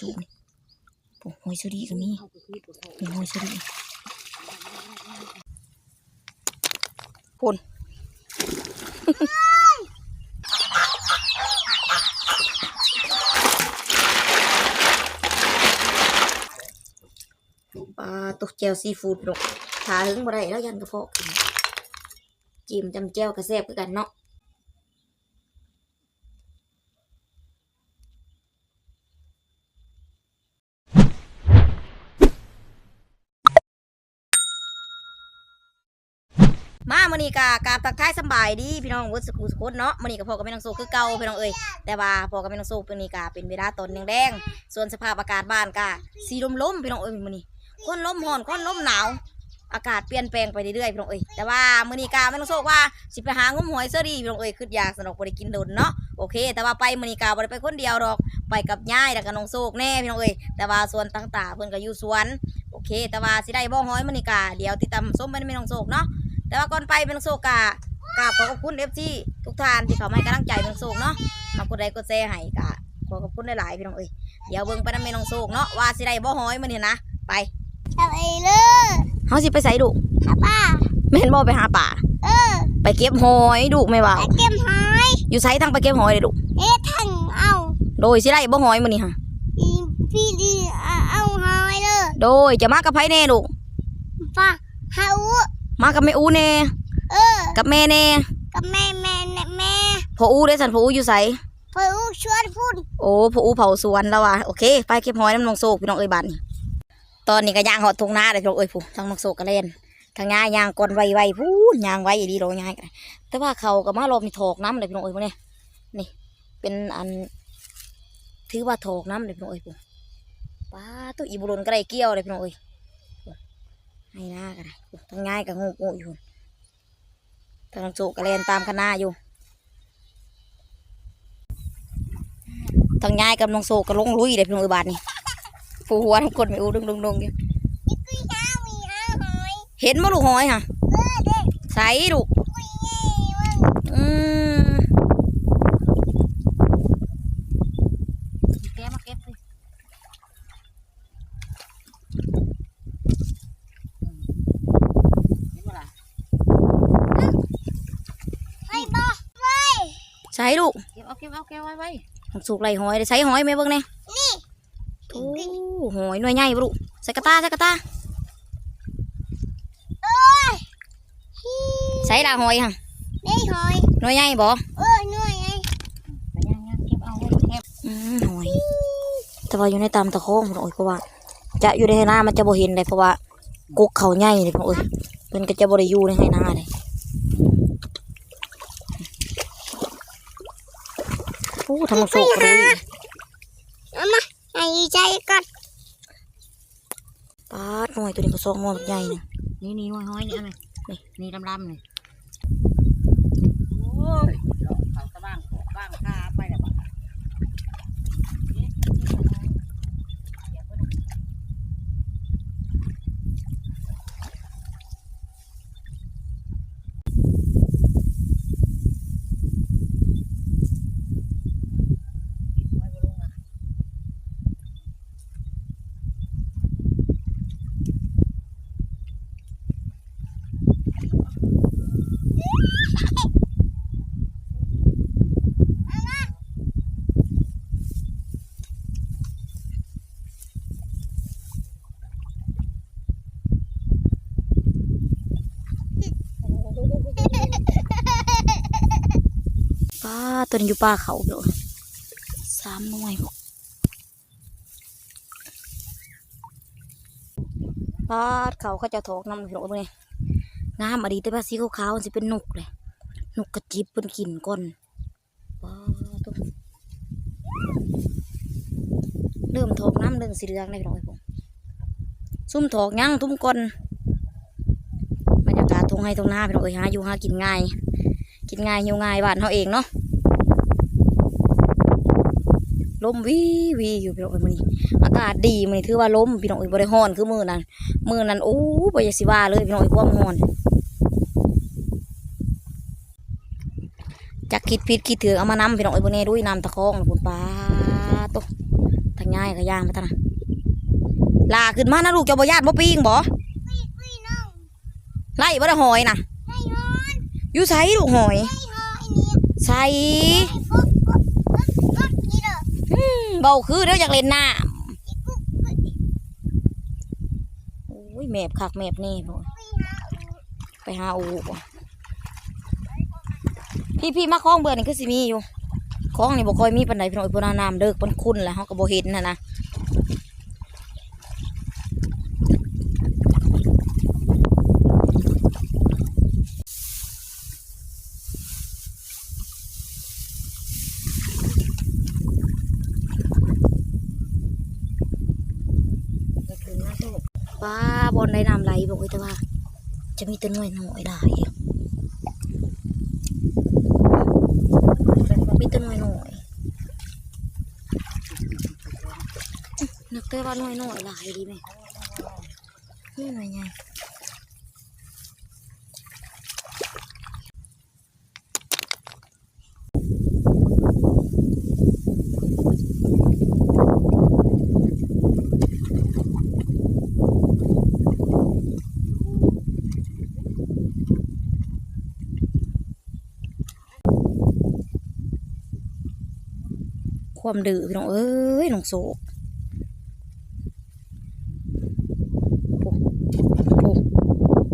จุนี่โอ้หอยเชอรี่ก็มีมีหอยเชอรี่พุ่นปลาตุกแจวซีฟู้ดลงทาหึงบ่ได้แล้วยันกระเพาะขึ้นจิ้มจำแจวกระแซบคือกันเนาะ มามื้อนี้กากาบทักทายสบายดีพี่น้องวิร์ดสกูสกุลเนาะมื้อนี้ก็พอกับแม่น้องโซคือเก่าพี่น้องเอ้ยแต่ว่าพอกับแม่น้องโซเป็นนี้กาเป็นเวลาตอนแดงๆส่วนสภาพอากาศบ้านกาสีลมๆพี่น้องเอ้ยมื้อนี้คนลมร้อนคนลมหนาวอากาศเปลี่ยนแปลงไปเรื่อยๆพี่น้องเอ้ยแต่ว่ามื้อนี้กาไม่ต้องโชคว่าสิไปหางุ้มหอยเสอรี่พี่น้องเอ้ยคืออยากสนุกบ่ได้กินดนเนาะโอเค แต่ว่าไปมื้อนี้กาบ่ได้ไปคนเดียวดอกไปกับย่ายแล้วก็น้องโชคแน่พี่น้องเอ้ยแต่ว่าส่วนต่างๆเพิ่อนก็อยู่สวน โอเค แต่ว่าสิได้บ่หอยมื้อนี้กาเดี๋ยวติดตามส้มมันไม่น้องโชคเนาะ แต่ว่าก่อนไปเป็นน้องโชคกากราบขอขอบคุณ FC ทุกท่านที่เข้ามาให้กำลังใจเป็นน้องโชคเนาะมากดไลค์กดแชร์ให้กะขอขอบคุณหลายๆพี่น้องเอ้ยเดี๋ยวเบิ่งไปนำแม่น้องโชคเนาะว่าสิได้บ่หอยมื้อนี้นะไปทำไอ้เลยเฮาสิไปไสดุหาป้าแม่นบ่ไปหาป่าเออไปเก็บหอยดุไม่ว่าไปเก็บหอยอยู่ไสทางไปเก็บหอยเลยดุเอ๊ะทั้งเอาโดยสิได้บ่หอยมื้อนี้ฮะอีพี่ดีเอาเอาหอยเลยโดยจะมากับไผแน่ดุป้าเฮา มากับแม่อูแน่เออ กับแม่แน่กับแม่แม่แม่แม่พ่ออูได้สันพ่ออูอยู่ไสเพื่อชวนพูดโอ้พ่ออูเผาสวนแล้วว่ะโอเค ไปเก็บหอยน้ำนองโศกพี่น้องเอ้ยบัดนี้ตอนนี้ก็ย่างหอดทงนาเลยพี่น้องเอ้ยผู้ทางนองโศกก็เล่นทางง่ายย่างก่อนไวๆผู้ย่างไวดีโรง่ายกันแต่ว่าเขาก็มารอบมีถอกน้ำเลยพี่น้องเอ้ยพวกนี้นี่ เป็นอันถือว่าถอกน้ำเลยพี่น้องเอ้ยผู้ป้าตัวอีบุรุนก็ได้เกี่ยวเลยพี่น้องเอ้ย ให้หน้าก็ได้ทางง่ายก็งูงูอยู่ทางสุกระเลนตามคณะอยู่ทางยายกับน้องโซก็ลงลุยเลยพี่น้องเอยบาทนี่ฟูหัวทั้งคนไม่อู้ดึงดึงดึงอยู่นี่คือเช้ามีเอาหอยเห็นบ่ลูกหอยค่ะเออเด็กใส่ลูกคุยไงวะอืมแกมาเก็บสิ ไปบ่ไป ใส่ลูก เก็บเอาเก็บเอาเก็บไว้ไว้น้องสุกไล่หอยได้ใส่หอยไหมเบิ่งเนี่ยนี่โอ้หอยหน่วยใหญ่บ่ลูกใส่กระตาใส่กระตาโอ้ยฮีใส่ละหอยค่ะได้หอยหน่วยใหญ่บ่เออหน่วยไงไปย่างย่างเก็บเอาไว้เก็บอืมหอยแต่ว่าอยู่ในตามตะโค้งพี่น้องเอ้ยเพราะว่า จะอยู่ในไหนามันจะบ่เห็นเลยเพราะว่ากกเขาใหญ่เลยพี่น้องเอ้ยเพิ่นก็จะบ่ได้อยู่ในไหนาเลยโอ้ ทำโศกเลยเอามาให้ใจก่อนปาดหน่อยตัวนี้ก็ซองหน่อยบักใหญ่เนี่ยนี่นี่ห้อยนี่เอาไหมนี่นี่ลำลำนี่โอ้ยเขาตะบ้างขอบ้างคาไปแล้วบ้าง ปาด ตัวนี้อยู่ป่าเขาพี่น้องสามหน่วยปาดเขาเขาจะถอกน้ำพี่น้องเลยงามอดีแต่ว่าสีขาวๆมันสิเป็นนกเลยนกกระจิบเป็นกินก่อนปาดเริ่มถอกน้ำเรื่องสีเหลืองเลยพี่น้องเอ้ยผมซุ่มถอกยังทุ่มก่อนบรรยากาศทงให้ทงหน้าพี่น้องเอ้ยหาอยู่หากินง่าย กินง่ายหิวง่ายบ้านเขาเองเนาะ ลมวีวีอยู่พี่น้องเอ้ยมื้อนี้อากาศดีมื้อนี้ถือว่าลมพี่น้องเอ้ยบ่ได้ร้อนคือมื้อนั้นมื้อนั้นโอ้บ่อยากสิว่าเลยพี่น้องเอ้ยความร้อนจักคิดผิดคิดถือเอามานำพี่น้องเอ้ยบ่แน่ด้วยน้ำตะคองน่ะคุณป้าตกทางง่ายกับย่างไปตะนะลาขึ้นมานะลูกเจ้าบ่ญาติบ่ปีงบ่พี่พี่น้องไล่บ่ได้หอยนะให้ฮอนอยู่ไสลูกหอยให้ฮอยนี่ใส่ ให้ฟุกฟุกฟุกฟุกนี่เด้อ อืม เบาคือเดี๋ยวอยากเล่นน้ำโอ้ยแมบคักแมบนี่พ่อไปหาอูพี่พี่มาคล้องเบื่อนี่คือสิมีอยู่คล้องนี่บ่ค่อยมีปันใดพี่น้องอ้ยพนาะว่าน้ำเลิกมันคุ้นแล้วเฮาก็บ่เห็นน่ะนะป้าบอลได้น้ำไหลบอกไว้แต่ว่า จะมีต้นไม้หน่อยได้มีต้นไม้หน่อยนักเตะว่าหน่อยหน่อยหลายดีไหมนี่หน่อยไง ความดื้อพี่น้องเอ้ยน้องโศก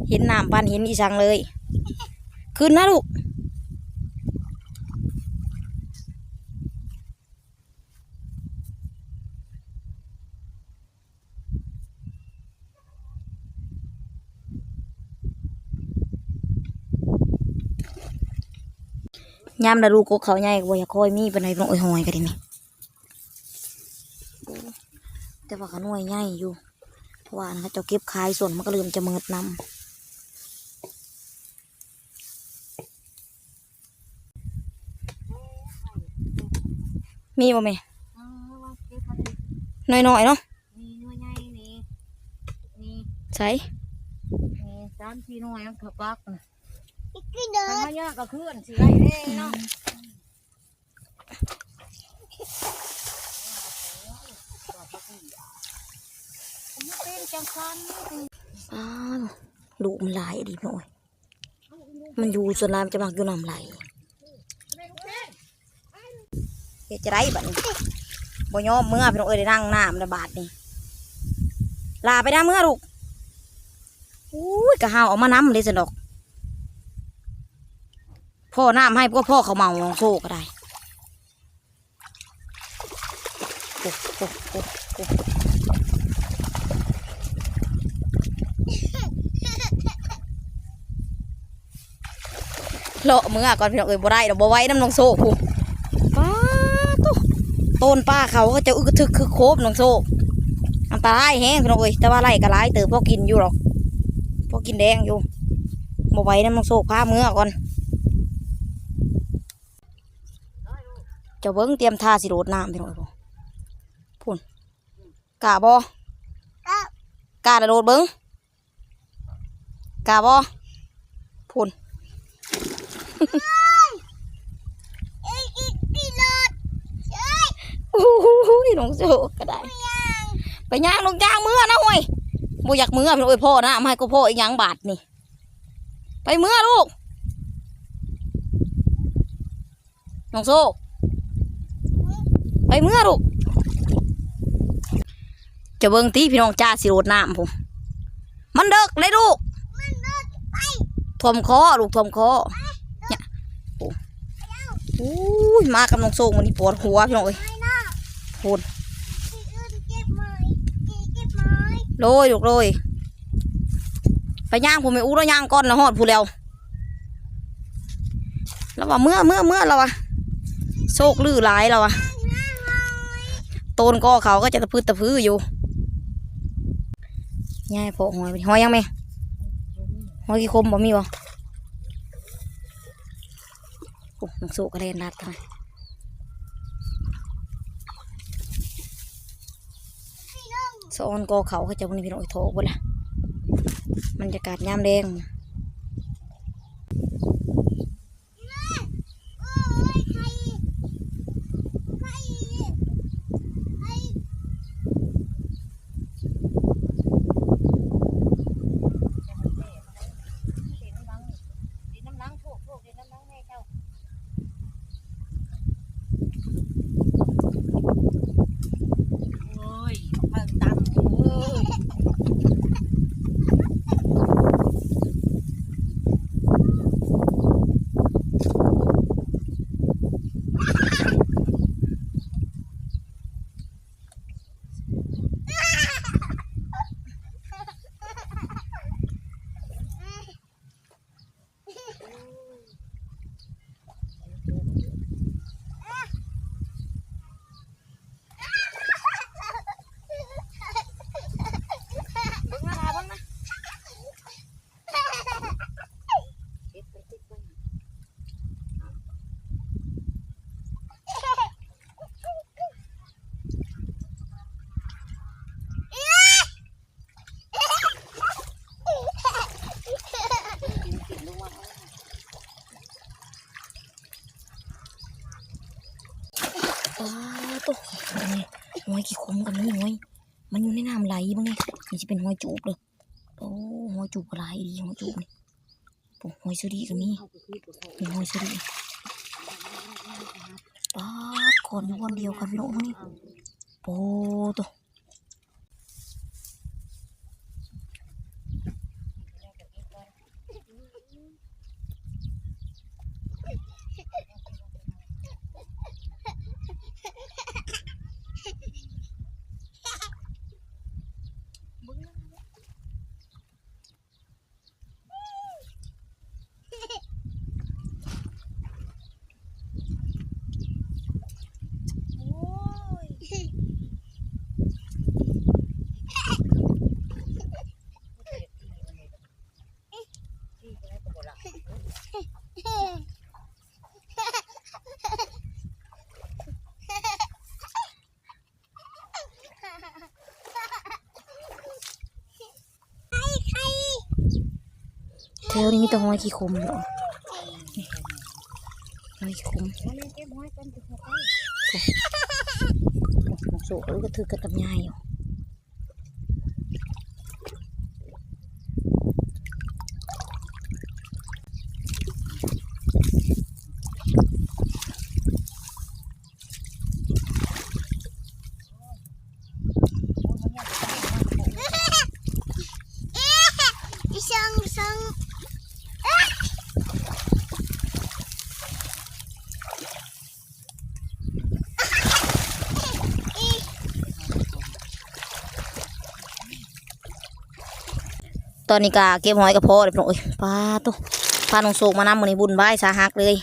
เห็นน้ำปานเห็นอีสังเลย ขึ้นนะลูกยามดารูกกเขาใหญ่ก็บ่อยากคอยมีปานใดพี่น้องเอ้ยหอยก็ได้นี่โอ้ แต่ว่าเขาหน่วยใหญ่อยู่ เพราะว่าเขาเจะเก็บขายส่วนมันก็เริ่มจะเมิดนำมีบ่แม่เออว่าเก็บมันน้อยๆเนาะนี่หน่วยใหญ่นี่นี่ใช่นี่สามสี่หน่วยมันเขาปักน่ะอีกกี่เด้มัอนมาเยอะก็ขึ้นสิไรเด้เนาะมันเป็น จังคันอ้าวลูกมันลายดีพี่อย มันอยู่ส่วนลายมันจะมักอยู่น้ำไหลเฮ็ดจะได้บัดนี้บ่ยอมเมื่อพี่น้องเอ้ยได้นั่งน้ำระบาดนี่ลาไปน้เมื่อลูกอุ้ยกะหาวเอามาน้ำเลยสนอก พ่อน้ำให้พวกพ่อเขาเมาลองโซ่ก็ได้โอ้โอ้โอ้โอ้ เลาะมือก่อนพี่น้องเอ้ยบ่ได้ดอกบ่ไหว้น้ำน้องโซ่ผู้ป้าตุ๊ต้นป้าเขาก็จะอึกกระทึกคือโคบน้องโซ่อันตรายแห้งพี่น้องเอ้ยแต่ว่าไล่ก็ร้ายเติบพอกินอยู่หรอกพอกินแดงอยู่บ่ไหว้น้ำน้องโซ่พามือก่อนเจะเบิ้งเตรียมท่าสิโดดน้ำพี่น้องบ่พุ่นกะบ่ก็กะจะโดดเบิ้งกะบ่พุ่น เอ้ยอีกกี่รถเอ้ย โอ้โห น้องโซก็ได้ ไปย่างลงย่างเมื่อนะห่วยบ่อยากเมื่อพี่น้องเอ้ยพ่อนะมาให้ก็พ่ออีกยังบาทนี่ ไปเมื่อลูก น้องโซไปเมื่อลูก จะเบิ้งตีพี่น้องจ้าสิโดดน้ำผม มันเด็กเลยลูก มันรถไปท่วมคอลูกท่วมคอ ยมากับน้องโซงวันนี้ปวดหัวพี่น้องเอ้ยไปนะพูดที่อื่นโรยลูกโรยไปย่างผมไม่อู้แล้วย่างก้อนแล้วหอดผู้แล้วแล้วว่าเมื่อเมื่อเมื่อแล้วะโชคลือหลายแล้วะโตนก็เขาก็จะตะพื้ตะพื้อยู่ย่ายพอหอยหอยยังไหมหอยกี่คมบ่มีบ่ โอ้น้องโซกระเด็นรัดทำไมสอนกอเขาเขาจะวันนี้พี่น้องไอ้โถบุละมันจะกาดยามแดง โอ้ยใครใครใคร ปลาตัวนี่หอยขี้คมกันนี่หอยมันอยู่ในน้ำไห ลบ้างเนี่ยนี่จะเป็นหอยจูบเลยโอ้หอยจูบก็หลาดีหอยจูบนี่โอ้หอยสุรีก็มีมีหอยสุรีป้าก่อนวันเดียวกันพี่นนี่โอ้ตัว แถวนี้มีแต่หอยขี้คมอยู่นี่หอยขี้คมมันเก็บหอยกันจะเข้าไปหมกสูกแล้วก็ถือกันกับยายอยู่ อีช่องช่อง ต อนนี้กาเก็บหอยกระเพาะเลยพี่น้องเอ้ยปลาตัวพาหนองโศกมานำมือนี้บุญบายสาหักเลย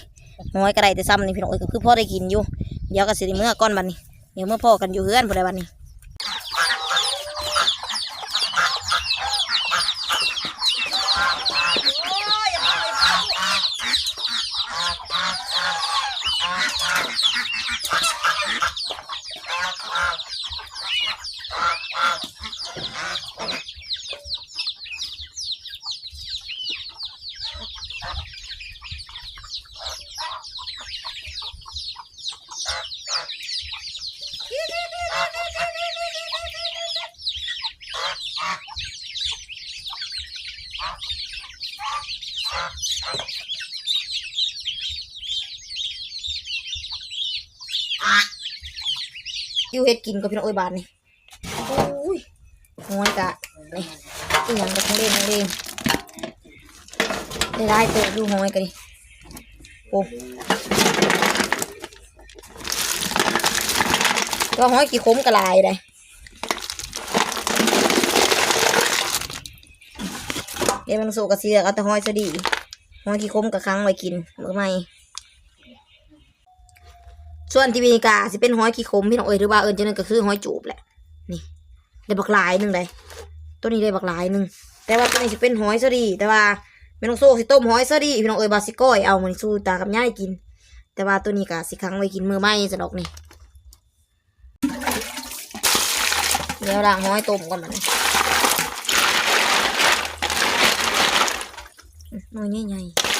หอยกระไดแต่ซ้ำนี่พี่น้องเอ้ยก็คือพ่อได้กินอยู่ เดี๋ยวก็สิเมื่อก้อนบันนี้ เดี๋ยวเมื่อพ่อกันอยู่เฮือนพอได้บันนี้ เฮ็ดกินกับพี่น้องเอ้ยบานนี่โอ้ยหอยกะนี่อีหยังกับทั้งเล่นทั้งเล่นได้ได้เติบดูหอยกันดิโอ้ก็หอยขี้ขมกระลายเลยเดี๋ยวมันสูกระเสือกเอาแต่หอยซะดีหอยขี้ขมกระคังไว้กินเมื่อไหร่ ส่วนที่มีกาสิเป็นหอยขี้ขมพี่น้องเอ๋ยหรือว่าเอิญจะนั่นก็คือหอยจูบแหละ นี่ได้บักลายหนึ่งเลยตัวนี้ได้บักลายหนึ่งแต่ว่าตัวนี้สิเป็นหอยสดีแต่ว่าไม่ต้องโซ่สิต้มหอยสดีพี่น้องเอ๋ยบาสิก้อยเอามันสู้ตากับย่ายกิน แต่ว่าตัวนี้กาสิค้างไว้กินมือไม้สนอกนี่เดี๋ยวล้างหอยต้มก่อนมันน้อยใหญ่ๆ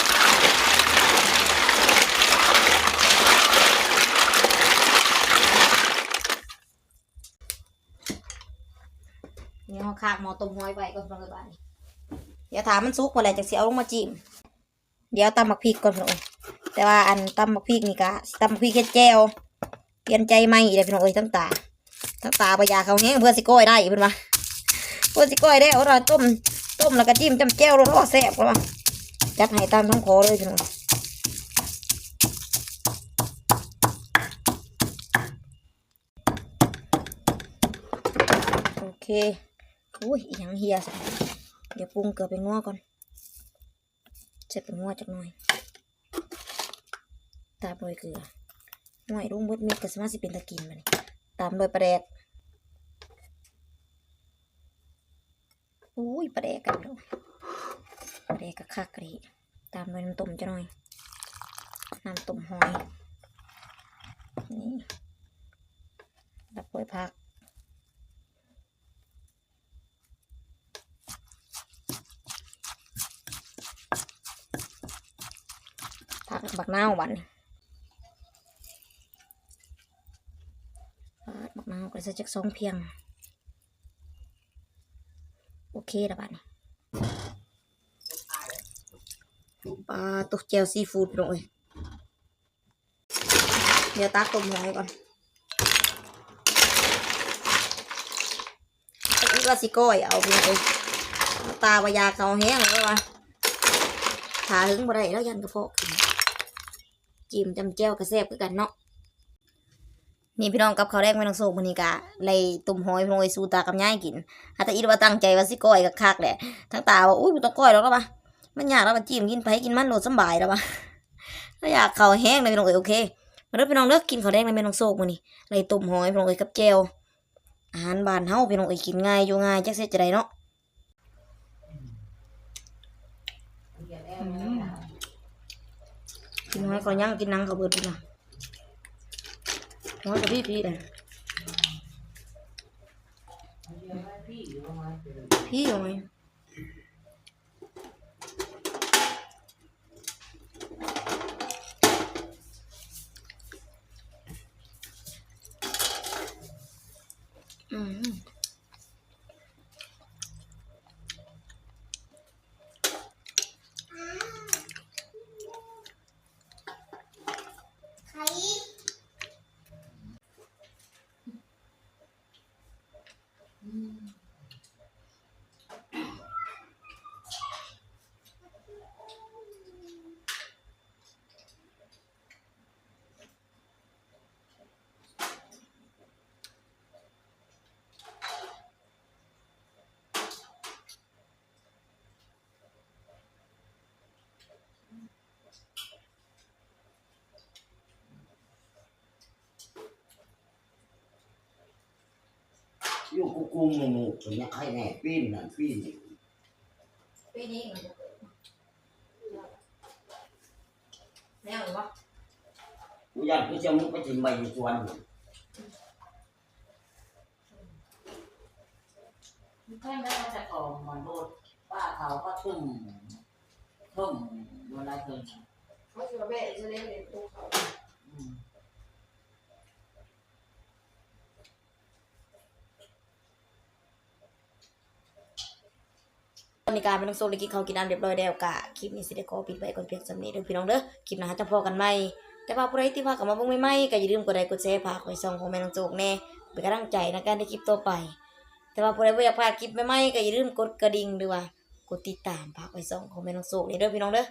นี่เขา คากหมอต้มห้อยไว้ก่อนพี่องเอ้ยบ้านเดี๋ยวถามมันสุกพอแล้วจะเสียเอาลงมาจิ้มเดี๋ยวตำบักพริกก่อนพี่อยแต่ว่าอันตำบักพริกนี่กะตำบักพริกเฮ็ดแจวเปลี่ยนใจใหม่อีกเลยพี่น้องเอ้ยทั้งตาทั้งตาปยาเขาแห้งเพื่อสิก้อยได้เพิ่อนว่าเพื่อสิก้อยได้เอาเราต้มต้มแล้วก็จิ้มจำแจวรสแซ่บกว่าจัดให้ตามท้องคอเลยพี่น้องโอเค อุ้ยอหยังเฮียสิเดี๋ยวปรุงเกลือไปงัวก่อนเสร็จไปงัวจักหน่อย ตามโดยเกลือหน่อยรุ่งเบดเม็ดก็สามารถสิเป็นตะกินมันตามโดยปลาแดกอุ้ยปลาแดกกันเนาะปลาแดกกะคักกะดิตามโดยน้ำต้มจะหน่อยน้ำต้มหอยนี่ดับโวยผัก ผักบักนาวบัดนมาเอาก็ใส่จักสองเพียง โอเคแล้วบัดนี้ปลาตุกเจลซีฟู้ดพี่อยเดี๋ยวตักต้มหอยก่อนอันนี้ว่าสิก้อยเอาพี่น้องเอ้ยเอาตาวายาเขาแห้งแล้ววะขาหึงบ่ได้แล้วยันกระเพาะขึ้น จิ้มจำแจ้วกระแซบคือกันเนาะนี่พี่น้องกับข้าวแรกไม่ต้องโซกมันนี่กะเลยตุ่มหอยพี่น้องไอสูตากับย่ายกินอาตาอีว่าตั้งใจว่าสิก้อยกับคักแหละทั้งตาว่าอุ้ยมันต้องก้อยแล้วก็ปะมันยากแล้วมันจิ้มกินไปกินมันโหลดสบายแล้วปะถ้าอยากข้าวแห้งเลยพี่น้องเอ้ยโอเคมาเด้อพี่น้องเด้อกินข้าวแดงในไม่ต้องโซกมันนี่เลยตุ่มหอยพี่น้องเอ้ยกับแจวอาหารบ้านเฮาพี่น้องเอ้ยกินง่ายอยู่ง่ายจักเสียจะได้เนาะ กินหอยก่อนย่างกินนังเขาเบิดพี่น้องหอยกับพี่พี่เลยพี่อยู่ กูกุกุมหมูตัวเนี้ยให้แน่ปีนนั่นปีนนี่ปีนี้แน่หรือวะกูอยากกูจะมึงไปถึงใบสวนนี่แค่นั้นจะกองมันโดดป้าเขาก็ทุ่มทุ่มเวลาเกินเขาจะมาเบะจะเล่นตัวเขาอืม อนนี้การเป็นนักโซลิกิเขากินอันเรียบร้อยแล้วกะคลิปนี้สิได้ขอปิดไว้ก่อนเพียงสำนี้เด้อพี่น้องเด้อคลิปหน้าจะพอกันไหมแต่ว่าผู้ใดที่ว่ากับมาบิ่งใหม่ๆก็อย่าลืมกดไลค์กดแชร์พากไว้ช่องของแม่น้องโจกแน่เป็นกำลังใจในการได้คลิปต่อไป แต่ว่าผู้ใดบ่อยากพลาดคลิปไม่ๆก็อย่าลืมกดกระดิ่งด้วยว่ากดติดตามพากไว้ช่องของแม่น้องโจกนี่เด้อพี่น้องเด้อ